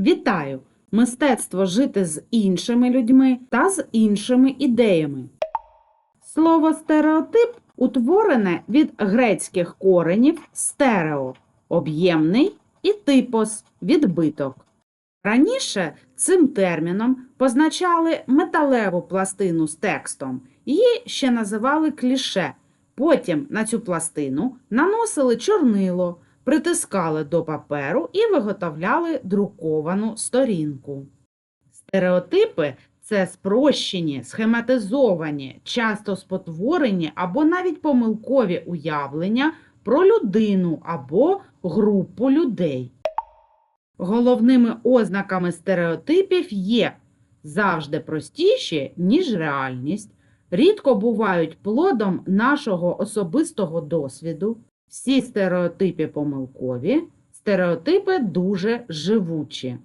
Вітаю! Мистецтво жити з іншими людьми та з іншими ідеями. Слово стереотип утворене від грецьких коренів стерео об'ємний і типос відбиток. Раніше цим терміном позначали металеву пластину з текстом, її ще називали кліше. Потім на цю пластину наносили чорнило, притискали до паперу і виготовляли друковану сторінку. Стереотипи це спрощені, схематизовані, часто спотворені або навіть помилкові уявлення про людину або групу людей. Головними ознаками стереотипів є завжди простіші, ніж реальність, рідко бувають плодом нашого особистого досвіду. Всі стереотипи помилкові, стереотипи дуже живучі.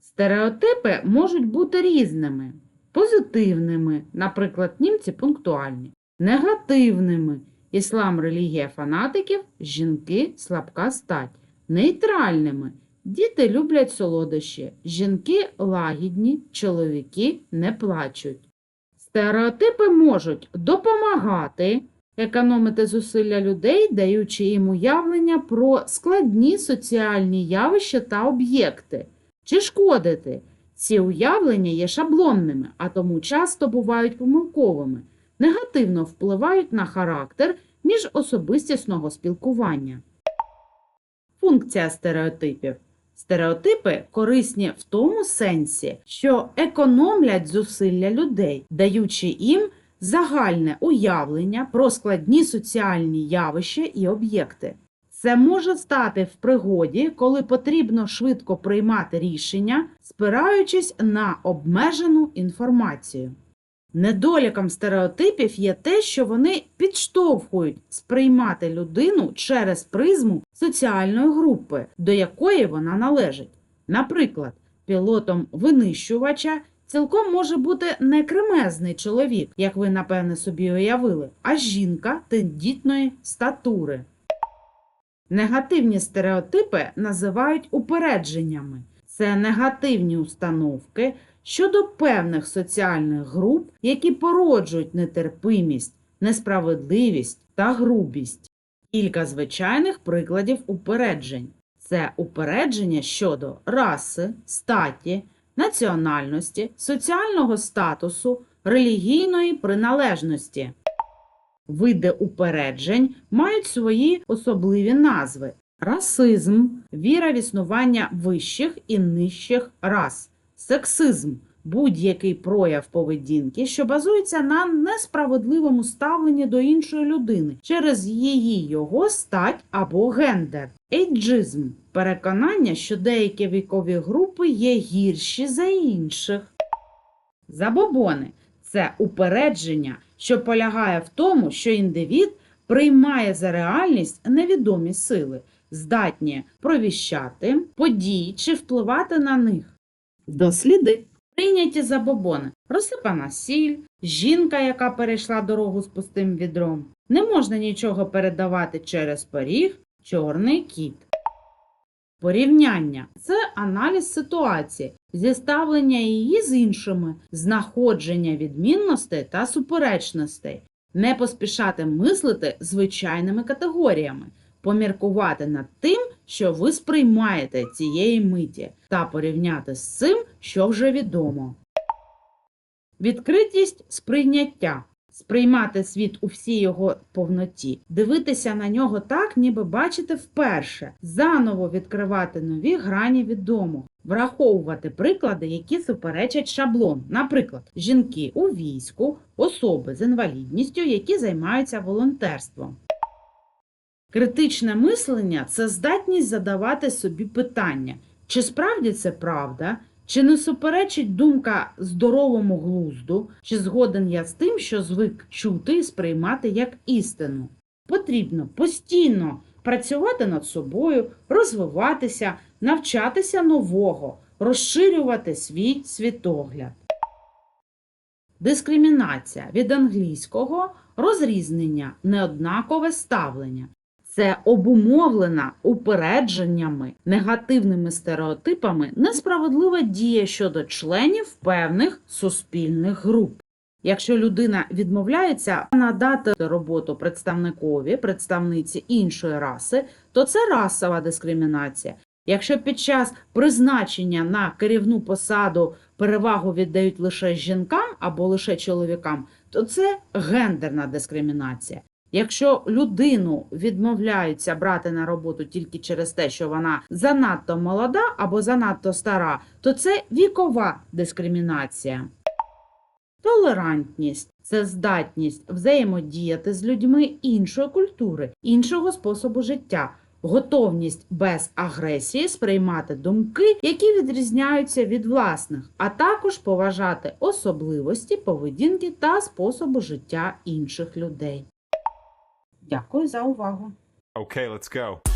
Стереотипи можуть бути різними: позитивними, наприклад, німці пунктуальні, негативними іслам релігія фанатиків, жінки слабка стать, нейтральними. Діти люблять солодощі, жінки лагідні, чоловіки не плачуть. Стереотипи можуть допомагати економити зусилля людей, даючи їм уявлення про складні соціальні явища та об'єкти, чи шкодити. Ці уявлення є шаблонними, а тому часто бувають помилковими, негативно впливають на характер міжособистісного спілкування. Функція стереотипів. Стереотипи корисні в тому сенсі, що економлять зусилля людей, даючи їм загальне уявлення про складні соціальні явища і об'єкти. Це може стати в пригоді, коли потрібно швидко приймати рішення, спираючись на обмежену інформацію. Недоліком стереотипів є те, що вони підштовхують сприймати людину через призму соціальної групи, до якої вона належить. Наприклад, пілотом винищувача цілком може бути не кремезний чоловік, як ви напевне собі уявили, а жінка тендітної статури. Негативні стереотипи називають упередженнями. Це негативні установки щодо певних соціальних груп, які породжують нетерпимість, несправедливість та грубість. Кілька звичайних прикладів упереджень. Це упередження щодо раси, статі, національності, соціального статусу, релігійної приналежності. Види упереджень мають свої особливі назви: расизм, віра в існування вищих і нижчих рас, сексизм будь-який прояв поведінки, що базується на несправедливому ставленні до іншої людини через її його стать або гендер. Ейджизм переконання, що деякі вікові групи є гірші за інших. Забобони це упередження, що полягає в тому, що індивід приймає за реальність невідомі сили, здатні провіщати події чи впливати на них. Досліди прийняті забобони, розсипана сіль, жінка, яка перейшла дорогу з пустим відром. Не можна нічого передавати через поріг, чорний кіт. Порівняння це аналіз ситуації, зіставлення її з іншими, знаходження відмінностей та суперечностей, не поспішати мислити звичайними категоріями, поміркувати над тим, що ви сприймаєте цієї миті, та порівняти з цим, що вже відомо. Відкритість сприйняття. Сприймати світ у всій його повноті, дивитися на нього так, ніби бачите вперше, заново відкривати нові грані відомого, враховувати приклади, які суперечать шаблон, наприклад, жінки у війську, особи з інвалідністю, які займаються волонтерством. Критичне мислення це здатність задавати собі питання, чи справді це правда, чи не суперечить думка здоровому глузду, чи згоден я з тим, що звик чути і сприймати як істину. Потрібно постійно працювати над собою, розвиватися, навчатися нового, розширювати свій світогляд. Дискримінація від англійського розрізнення, неоднакове ставлення. Це обумовлена упередженнями, негативними стереотипами несправедлива дія щодо членів певних суспільних груп. Якщо людина відмовляється надати роботу представникові, представниці іншої раси, то це расова дискримінація. Якщо під час призначення на керівну посаду перевагу віддають лише жінкам або лише чоловікам, то це гендерна дискримінація. Якщо людину відмовляються брати на роботу тільки через те, що вона занадто молода або занадто стара, то це вікова дискримінація. Толерантність це здатність взаємодіяти з людьми іншої культури, іншого способу життя, готовність без агресії сприймати думки, які відрізняються від власних, а також поважати особливості поведінки та способу життя інших людей. Дякую за увагу! Okay, let's go.